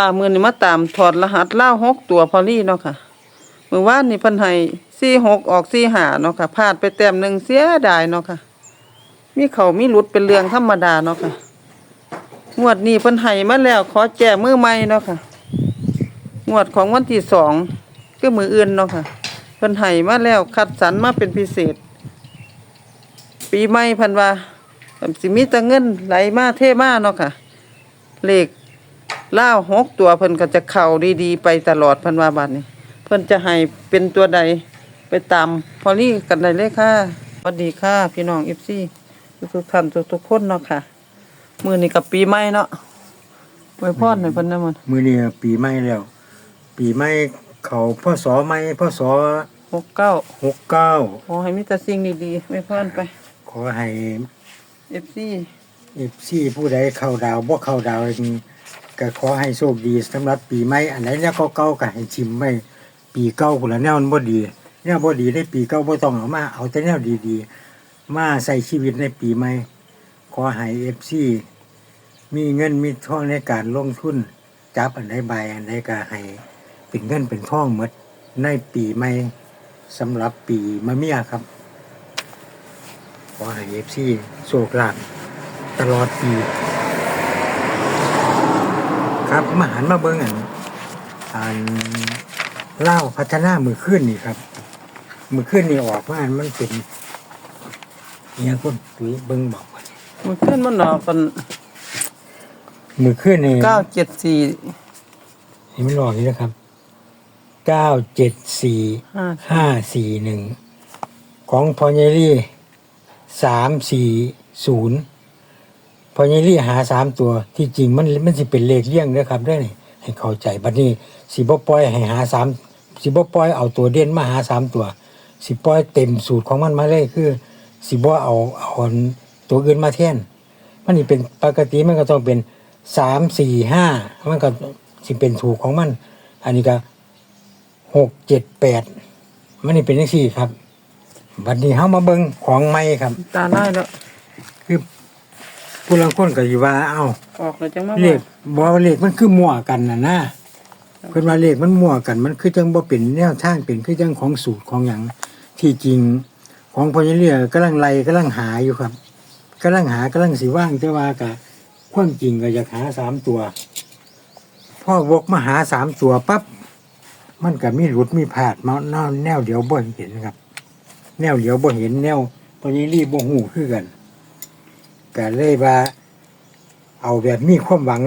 ่ามือนี้มาตามถอดรหัสเล่าหกตัวพอลี่เนาะค่ะมือว่านนี่เพิ่นให้46ออก45เนาะค่ะพลาดไปแต้มหนึ่งเสียดายเนาะค่ะ มีเขามีหลุดเป็นเรื่องธรรมดาเนาะค่ะงวดนี้เพิ่นให้มาแล้ว ขอแก้มือใหม่เนาะค่ะงวดของวันที่สองก็มืออื่นเนาะค่ะเพิ่นให้มาแล้วคัดสรรมาเป็นพิเศษ ปีใหม่พิ่นว่าสิมีต่เงินไหลมาเทมาเนาะค่ะเลข ล่าวหกตัวเพิ่นก็จะเข้าดีๆไปตลอดเพิ่นว่าบัดนี้ เพิ่นจะให้เป็นตัวใดไปตามพอลี่กันได้เลยค่ะสวัสดีค่ะ พี่น้อง FC ทุกๆท่านทุกๆคนเนาะค่ะมื้อนี้กับปีใหม่เนาะไว้พรให้เพิ่นนะมันมือนี้ปีใหม่แล้ว ปีใหม่เขาพ่อสอใหม่พ่อสอหกเก้าหกเก้าขอให้มีแต่สิ่งดีๆไว้พรไปขอให้ FC เอฟซีผู้ใดเข้าดาวบ่เข้าดาวนี่ ก็ขอให้โชคดีสำหรับปีใหม่อันไหนเนี่ยเก่าๆก็ให้ชิมไว้ปีเก่าพุ่นละแนวมันบ่ดีแนวบ่ดีได้ปีเก่าบ่ต้องเอามา เอาแต่แนวดีๆ มาใส่ชีวิตในปีใหม่ขอให้เอฟซีมีเงินมีทองในการลงทุน จับอันใดใบอันใดก็ให้เป็นเงินเป็นทองหมดในปีใหม่สำหรับปีมะเมียครับ ขอให้เอฟซีโชคลาภตลอดปี ครับมาหันมาเบิ้งอันอันเล่าวพัฒนามือขึ้นนี่ครับ มือขึ้นนี่ออกมาอันมันเป็นอหยังคนตุ้ยเบิ้งบอกว่ามันขึ้นมันออกกันมือขึ้นนี่เก้าเจ็ดสี่นี่มันออกนี่นะครับเก้าเจ็ดสี่ห้าห้าสี่หนึ่งของพอเยลี่สามสี่ศูนย์ พอเยลี่หาสามตัวที่จริงมันมันสิเป็นเลขเลี่ยงนะครับได้นี่ให้เข้าใจบัดนี้สิบ่ปล่อยให้หาสามสิบ่ปล่อยเอาตัวเด่นมาหาสามตัว สิปล่อยเต็มสูตรของมันมาเลยคือ สิบ่เอาเอาตัวอื่นมาแทนมันนี่เป็นปกติมันก็ต้องเป็นสามสี่ห้ามันก็สิเป็นถูกของมัน อันนี้ก็หกเจ็ดแปดมันนี่เป็นยังสี่ครับบัดนี้เฮามาเบิ่งของใหม่ครับ ตาได้แล้วคือ ผู้ลังคนก็อยู่ว่า เอ้าออกเลยจังมาเลขบ่ว่าเลขมันคือมั่วกันน่ะนะเพิ่นว่าเลขมันมั่วกัน มันคือจังบ่เป็นแนวทางเป็นคือจังของสูตรของหยังที่จริง ของพญเลียกำลังไล่กำลังหาอยู่ครับกำลังหากำลังสิว่างแต่ว่าก็ความจริงก็อยากหาสามตัวพ่อวกมาหาสามตัวปั๊บมันก็มีหลุดมีพลาดมาแนวแนวเดียวบ่เห็นครับ แนวเดียวบ่เห็นแนวพอนี้รีบ่หูคือกัน ก็เลยว่า เอาแบบมีความหวัง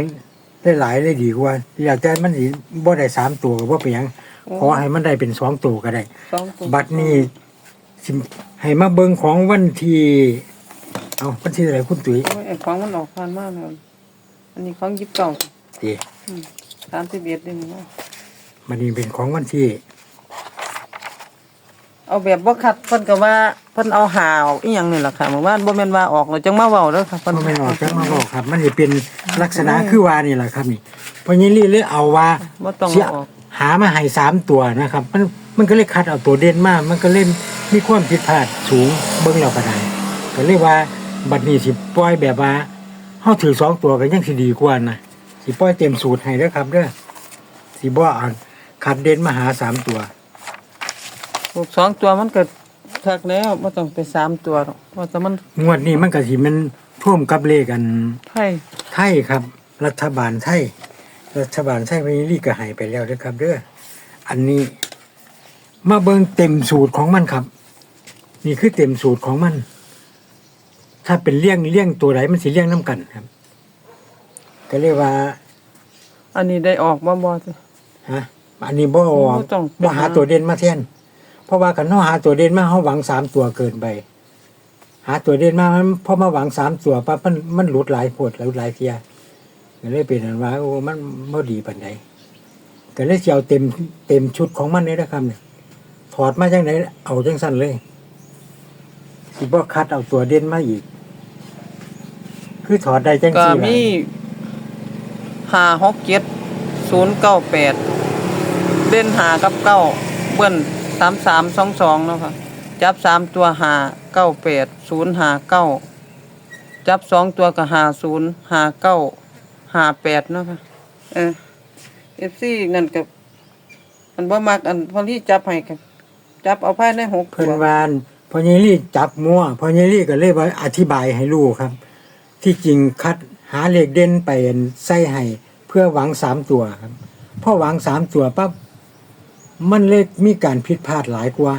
ได้หลายได้ดีกว่าอยากจะมันสิบ่ได้สามตัวก็บ่เป็นหยังขอให้มันได้เป็นสองตัวก็ได้ สองตัวบัดนี้สิให้มาเบิ่งของวันที่เอาวันที่อะไรคุณตุ๋ยโอ้ยไอ้ของมันออกผ่านมากเลยอันนี้ของยิบเก่าดีสามสิบเอ็ดเองเนาะมันนี่เป็นของวันที่ เอาแบบบ่คัดเพิ่นก็ว่าเพิ่นเอาหาวอีหยังนี่แหละค่ะเมื่อวานบ่แม่นว่าออกเลยจังมาเว้าเด้อค่ะเพิ่นมันไม่ออกจากมาบอกครับ มันจะเป็นลักษณะคือว่านี่แหละครับนี่เพราะงี้รีเลยเอาว่าบ่ต้องเสียเอาออกหามาให้สามตัวนะครับ มันมันก็เลยคัดเอาตัวเด่นมาก มันก็เล่นมีความผิดพลาดสูงเบิ้งเราก็ได้ก็เลยว่าบัดนี้สิปล่อยแบบว่าเฮาถือสองตัวก็ยังสิดีกว่านะสิปล่อยเต็มสูตรให้เด้อครับเด้อสิบ่เอาคัดเด่นมาหาสามตัว ลูกสองตัวมันก็ทักแล้วบ่ต้องไปสามตัวหรอกเพราะแต่มันงวดนี้มันก็สิมันท่วมกับเลขกันไทยไทยครับ รัฐบาลไทย รัฐบาลไทยวันนี้รีก็ใหายไปแล้วนะครับเด้ออันนี้มาเบิ่งเต็มสูตรของมันครับ นี่คือเต็มสูตรของมัน ถ้าเป็นเลี่ยงเลี่ยงตัวไหนมันสิเลี่ยงน้ำกันครับ ก็เรียกว่า อันนี้ได้ออกบ่บ่จ้ะฮะอันนี้บ่ออกบ่ต้องบ่หาตัวเด่นมาแทน เพราะว่ากันเฮาหาตัวเด่นมากเฮาหวังสามตัวเกินไป หาตัวเด่นมากมันพอมาหวังสามตัวปั๊บมันมันหลุดหลายโพดหลุดหลายเทียก็เลยเป็นอันว่าโอ้มันบ่ดีปานใดก็เลยสิเอาเต็มเต็มชุดของมันเลยนะครับเนี่ยถอดมาจังไหนเอาจังสั้นเลยสิบ่คัดเอาตัวเด่นมาอีก คือถอดได้จังก็ซี่ล่ะมีห้าหกเจ็ดศูนย์เก้าแปดเล่นหากับเก้าเบิ้น สามสามสองสองเนาะค่ะจับสามตัวหาเก้าแปดศูนย์หาเก้าจับสองตัวก็หาศูนย์หาเก้าหาแปดเนาะค่ะเออ FC นั่นก็อันบ่มักอันพอลี่จับให้ก็จับเอาภายในหกเพิ่ตันววานพอเยลี่จับมั่วพอเยลี่ก็เลยว่าอธิบายให้ลูกครับ ที่จริงคัดหาเลขเด่นไปใส่ให้เพื่อหวังสามตัวครับพอหวังสามตัวปั๊บ มันเลขมีการผิดพลาดหลายกว่า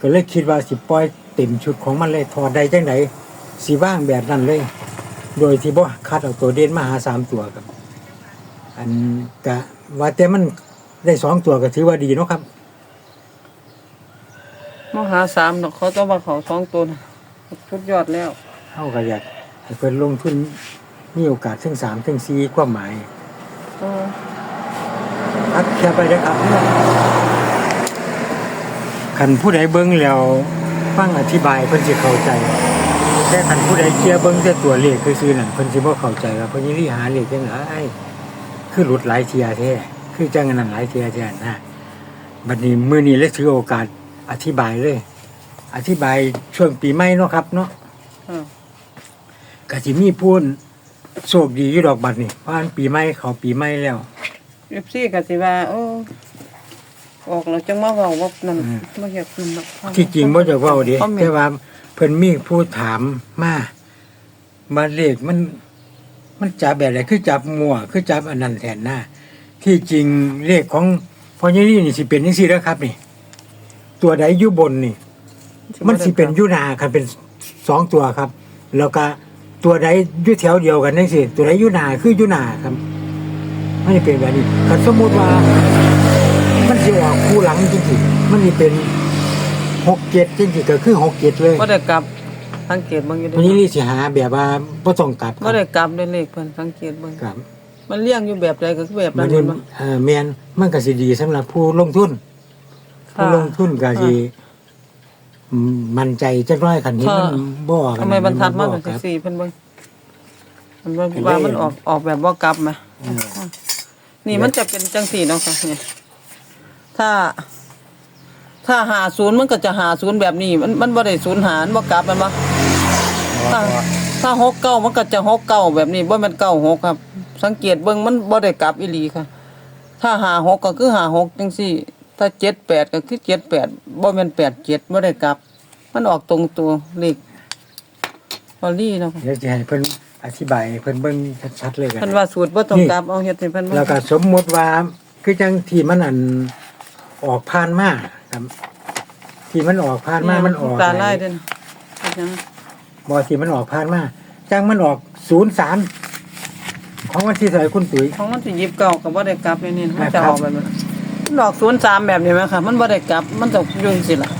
ก็เลยคิดว่าสิปล่อยเต็มชุดของมันเลยถอดได้จังไดสิว่างแบบนั้นเลย โดยที่บ่คัดเอาตัวเด่นมาหาสามตัวครับ อันกะว่าแต่มันได้สองตัวก็ถือว่าดีเนาะครับมหาสามเนาะเขาต้องว่าเขาสองตัวน่ะสุดยอดแล้วเฮาก็อยากให้เพิ่นลงทุนมีโอกาสถึงสามถึงสี่ความหมายเออครับแค่ไปได้อครับ คันผู้ใดเบิ่งแล้วฟังอธิบายเพิ่นสิเข้าใจ แต่คันผู้ใดเคลียร์เบิ่งแต่ตัวเลขซื่อๆนั่นเพิ่นสิบ่เข้าใจว่าเพิ่นสิหาเลขจังไดคือหลุดหลายเที่ยแท้คือจังอันนั้นหลายเที่ยแท้นะบัดนี้มื้อนี้เลยถือโอกาสอธิบายเลย อธิบายช่วงปีใหม่เนาะครับ เนาะเออก็สิมีพูนโชคดีอยู่ดอกบัดนี่เพราะอันปีใหม่เขาปีใหม่แล้ว FC ก็สิว่าโอ้ ออกแล้วจังมาเว้าว่านั่นอืมบ่อยากขึ้นหรอกที่จริงบ่จะเว้าเดิคอมเมนแต่ต์ว่าเพิ่นมีผู้ถามมามาเลขมัน มันจับแบบไหนคือจับมั่วคือจับอันนั้นแทนหน้า ที่จริงเลขของพ่อใหญ่นี่นี่สิเป็นจังซี่แล้วครับ นี่ ตัวใดอยู่บนนี่ มันสิเป็นอยุนาคันเป็นสองตัวครับ แล้วก็ตัวใดอยู่แถวเดียวกันนั่นสิตัวใดอยุนาคืออยุนาครับไม่เป็นแบบนี้คันสมมุติว่ามัน สิออกคู่หลังจริงๆมันนี่เป็นหกเจ็ดจริงๆก็คือหกเจ็ดเลยบ่ได้กลับสังเกตเบิ่งอยู่เด้วันนี้รีสิหาแบบว่าบ่ต้องกลับคบ่รับได้กลับด้วยเลขเพิ่นสังเกตเบิ่งครับมันเลี้ยงอยู่แบบใดก็คือแบบมันั้นนนี่แม่นบ่เอ่อแม่นมันก็สิดีสำหรับผู้ลงทุนผู้ลงทุนก็สิอืมมั่นใจจักหน้อยคันนี้มันบ่กันทำไมบรรทัดมาบ่เป็นครับ สี่เพิ่นเบิ่งมันว่าเป็นว่าเลขมันออกออกแบบบ่กลับไหมอืมนี่มันจะเป็นจังสี่เนาะค่ะเนี่ย ถ้า ถ้าหาศูนย์มันก็จะหาศูนย์แบบนี้ มันมันบ่ได้ศูนย์หารบ่กลับแมันบ่ถ้าถ้าหกเก้ามันก็จะหกเก้าแบบนี้บ่แม่นเก้าหกครับ สังเกตเบิ่งมันบ่ได้กลับอีหลีค่ะ ถ้าหาหกก็คือหาหกจังซี่ ถ้าเจ็ดแปดก็คือเจ็ดแปดบ่แม่นแปดเจ็ดบ่ได้กลับ มันออกตรงตัวเลขพอลี่เนาะค่ะเดี๋ยวจะให้เพิ่นอธิบายให้เพิ่นเบิ่งชัดๆเลยกันเพิ่นว่าสูตรบ่ต้องกลับเอาเฮ็ดให้เพิ่นเบิ่งแล้วก็สมมุติว่าคือจังที่มันอัน ออกผ่านมาครับ ที่มันออกผ่านมามันออกตาลายเด้อนะเป็นหยังบ่ที่มันออกผ่านมาจังมันออก03ของวันที่เท่าไหร่คุณตุ๋ยของมันสิยิบเก่าก็บ่ได้กลับเลยนี่มันครัจะบออกแบบนั้นมันออก03แบบนี้ไหมค่ะมันบ่ได้กลับ มันต้องอยู่จังซี่ล่ะ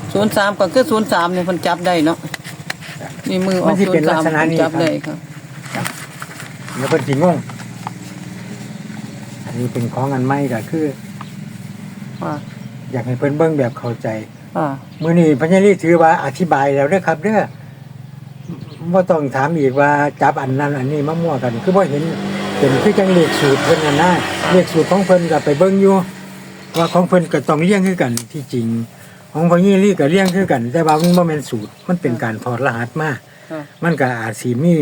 03ก็คือ03นี่เพิ่นจับได้เนาะนี่มืออมัอนกสิเป็นลักษณะ03นี้จับครับได้ครับแล้วเพิ่นสิงงอันนี้เป็นของอันใหม่ก็คือ อ่าอยากให้เพิ่นเบิ่งแบบเข้าใจอ่ามื้อนี้พญาลีถือว่าอธิบายแล้วเด้อครับเด้อบ่ต้องถามอีกว่าจับอันนั้นอันนี้มามั่วกัน คือบ่เห็นเป็นคือจังเลขสูตรเพิ่นนั่นนะเลขสูตรของเพิ่นก็ไปเบิ่งอยู่ว่าของเพิ่นก็ต้องเรียงคือกันที่จริง ของพญาลีก็เรียงคือกัน แต่ว่ามันบ่แม่นสูตร มันเป็นการถอดรหัสมาอ่ามันก็อาจสิมี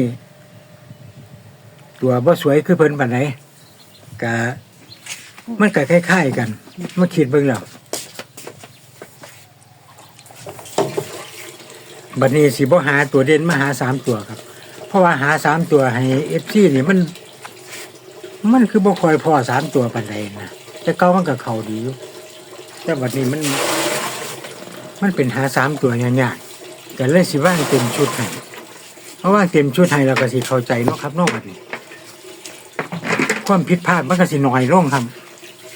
ตัวบ่สวยคือเพิ่นปานใดก็ มันก็คล้ายๆกันมาคิดเบิ่งแล้วบัดนี้สิบ่หาตัวเด่นมาหาสามตัวครับ เพราะว่าหาสามตัวให้เอฟซีนี่มัน มันคือบ่คอยพอสามตัวปานใดนะแต่เก่ามันก็เข้าดีอยู่แต่บัดนี้มัน มันเป็นหาสามตัวยากๆแต่เลยสิว่างเต็มชุดให้เพราะว่าเต็มชุดให้เราก็สิเข้าใจเนาะครับนอกบัดนี้ ความผิดพลาดมันก็สิน้อยลงครับ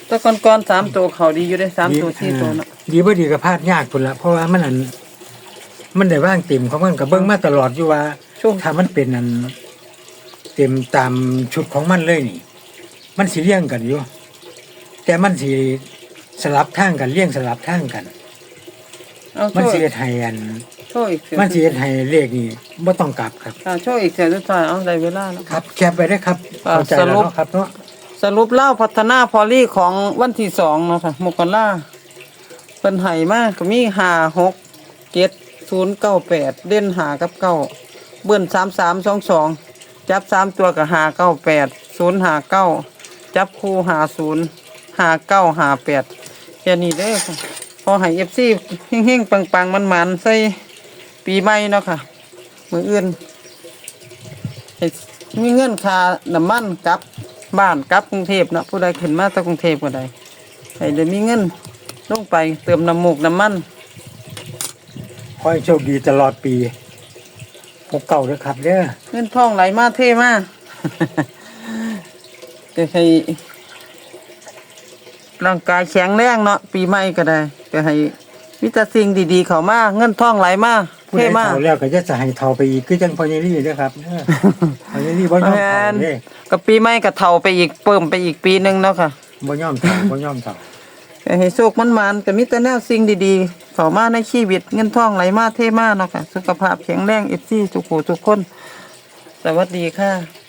แต่ก่อนๆ3ตัวเขาดีอยู่ได้3ตัว4ตัวเนาะดีบ่ดีก็พลาดยากพุ่นละเพราะว่ามันอัน มันได้ว่างเต็มของมันก็เบิ่งมาตลอดอยู่ว่าช่วงถ้ามันเป็นอัน เต็มตามชุดของมันเลยนี่ มันสิเลี่ยงกันอยู่ แต่มันสิสลับทางกันเลี่ยงสลับทางกัน เอามันโชสิว์เฮ็ดให้อัน โชว์อีกเสียมันสิเฮ็ดให้เลขนี่บ่ต้องกลับครับ อ่าโชว์อีกเสียสุดท้ายเอาได้เวลาแล้ว ครับแคปไปได้ครับอ่าเข้าใจแล้วสรุปเนาะครับเนาะ สรุปเล่าพัฒนาพอลี่ของวันที่สองเนาะค่ะมกราเป็นไห่มากก็มีหาหกเจ็ดศูนย์เก้าแปดเด่นหากับเก้าเบิ้นสามสามสองสองจับสามตัวกับหาเก้าแปดศูนย์หาเก้าจับคู่หาศูนย์หาเก้าหาแปดแค่นี้เด้อค่ะพอให้เอฟซีเฮงๆปังๆมันๆใส่ปีใหม่เนาะค่ะมืออื่นมีเงินค่าน้ำมันกับ บ้านกลับกรุงเทพเนาะผู้ใดขึ้นมาจากกรุงเทพก็ได้ให้ได้มีเงินลงไปเติมน้ำมูกน้ำมันขอให้โชคดีตลอดปีพบเก่าเด้อครับเด้อเงินทองไหลมาเท่มากจะให้ร่างกายแข็งแรงเนาะปีใหม่ก็ได้ก็ให้วิตาสิ่งดีๆ เข้ามาเงินทองไหลมา ผู้เท่ใดมาก เฒ่าแล้วก็จะจะให้เฒ่าไปอีกคือจังพอนี่รี่เด้อครับเด้อพอนี่รี่บ่ยอมแมเฒ่านเด้ก็ปีใหม่ก็เท่าไปอีกเพิ่มไปอีกปีหนึงเนาะค่ะบ่ยอมเฒ่าบ่ยอมเฒ่าก็ให้โชคมันมันๆก็มีแต่แนวสิ่งดีๆเข้ามาในชีวิตเงินทองไหลมาเท่มากเนาะค่ะ สุขภาพแข็งแรงเอฟซีทุกผู้ทุกคน สวัสดีค่ะ